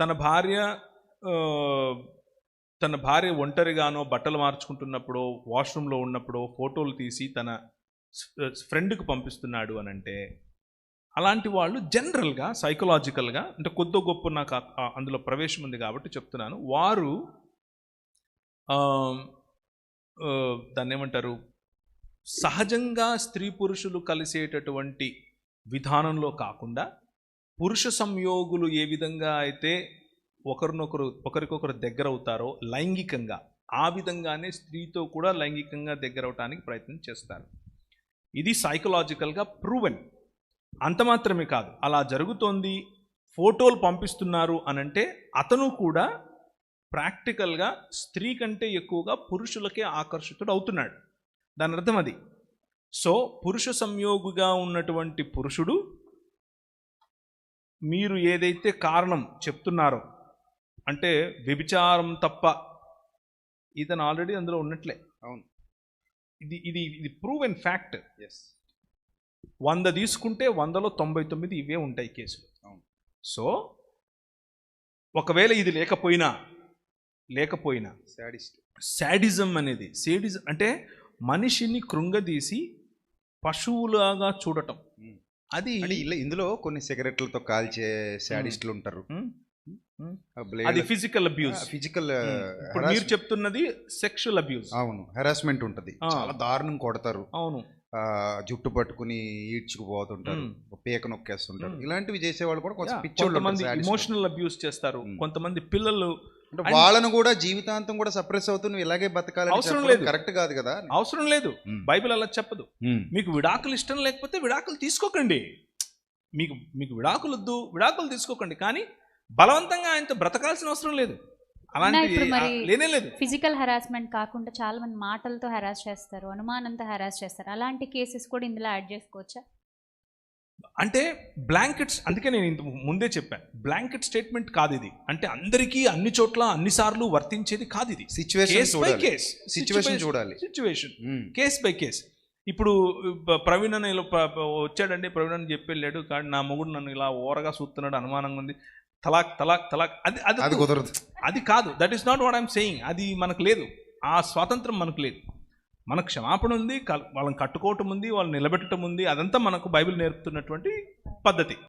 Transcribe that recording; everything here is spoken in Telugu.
తన భార్య తన భార్య ఒంటరిగానో బట్టలు మార్చుకుంటున్నప్పుడు వాష్రూమ్లో ఉన్నప్పుడు ఫోటోలు తీసి తన ఫ్రెండ్కి పంపిస్తున్నాడు అని అంటే అలాంటి వాళ్ళు జనరల్గా సైకలాజికల్గా అంటే కొద్దో గొప్ప నాకు అందులో ప్రవేశం ఉంది కాబట్టి చెప్తున్నాను. వారు దాన్ని ఏమంటారు? సహజంగా స్త్రీ పురుషులు కలిసేటటువంటి విధానంలో కాకుండా పురుష సంయోగులు ఏ విధంగా అయితే ఒకరినొకరు ఒకరికొకరు దగ్గర అవుతారో లైంగికంగా ఆ విధంగానే స్త్రీతో కూడా లైంగికంగా దగ్గర అవటానికి ప్రయత్నం చేస్తారు. ఇది సైకలాజికల్గా ప్రూవెన్ అంత మాత్రమే కాదు అలా జరుగుతోంది ఫోటోలు పంపిస్తున్నారు అనంటే అతను కూడా ప్రాక్టికల్గా స్త్రీ కంటే ఎక్కువగా పురుషులకే ఆకర్షితుడు అవుతున్నాడు. దాని అర్థం అది. సో పురుష సంయోగిగా ఉన్నటువంటి పురుషుడు మీరు ఏదైతే కారణం చెప్తున్నారో అంటే వ్యభిచారం తప్ప ఇతను ఆల్రెడీ అందులో ఉన్నట్లే అవును. ఇది ఇది ఇది ప్రూవ్ అండ్ ఫ్యాక్ట్ ఎస్ వంద తీసుకుంటే వందలో తొంభై తొమ్మిది ఇవే ఉంటాయి కేసులు అవును. సో ఒకవేళ ఇది లేకపోయినా లేకపోయినా సాడిస్ట్ శాడిజం అనేది సేడిజం అంటే మనిషిని కృంగదీసి పశువులాగా చూడటం Hmm. అది ఇందులో కొన్ని సిగరెట్లతో కాల్చే సాడిస్టులు ఉంటారు. అది ఫిజికల్ అబ్యూస్ ఫిజికల్ ఇప్పుడు మీరు చెప్తున్నది సెక్షువల్ అబ్యూస్ అవును. హెరాస్మెంట్ ఉంటది. చాలా దారుణం కొడతారు. అవును. జుట్టు పట్టుకుని ఈడ్చుకుపోతుంటారు. పీక నొక్కేస్తుంటారు. ఇలాంటివి చేసేవాళ్ళు కూడా కొంచెం పిచ్చోళ్ళు కొంతమంది. ఇమోషనల్ అబ్యూస్ చేస్తారు. కొంతమంది పిల్లలు అంటే వాళ్ళను కూడా జీవితాంతం కూడా సప్రెస్ అవుతూ నువ్వు ఇలాగే బతకాలని అవసరం లేదు. కరెక్ట్ కాదు కదా? అవసరం లేదు. Hmm. బైబిల్ అలా చెప్పదు. Hmm. మీకు విడాకులు ఇష్టం లేకపోతే విడాకులు తీసుకోకండి. మీకు మీకు విడాకులు వద్దు విడాకులు తీసుకోకండి. కానీ బలవంతంగా ఆయనతో బ్రతకాల్సిన అవసరం లేదు. ఫిజికల్ హెరాస్మెంట్ కాకుండా చాలా మంది మాటలతో హెరాస్ చేస్తారు అనుమానంతో హెరాస్ చేస్తారు. అలాంటి కేసెస్ కూడా ఇందులో యాడ్ చేసుకోవచ్చా? అంటే బ్లాంకెట్స్ అందుకే నేను ఇంత ముందే చెప్పాను. బ్లాంకెట్ స్టేట్మెంట్ కాదు ఇది అంటే అందరికీ అన్ని చోట్ల అన్నిసార్లు వర్తించేది కాదు ఇది సిచ్యువేషన్ కేస్ బై చూడాలి కేస్ సిచ్యువేషన్ చూడాలి. సిచ్యువేషన్. కేస్ బై కేస్ ఇప్పుడు ప్రవీణ్ అన్న ప- వచ్చాడండి. ప్రవీణ్ అని చెప్పి వెళ్ళాడు. కానీ నా మొగుడు నన్ను ఇలా ఓరగా చూస్తున్నాడు అనుమానంగా ఉంది. తలాక్ తలాక్ తలాక్. అది అది. కుదరదు. అది కాదు. That is not what I'm saying అది మనకు లేదు. ఆ స్వాతంత్రం మనకు లేదు. మన క్షమాపణ ఉంది కల్- వాళ్ళని కట్టుకోవటం ఉంది వాళ్ళని నిలబెట్టడం ఉంది అదంతా మనకు బైబిల్ నేర్పుతున్నటువంటి పద్ధతి.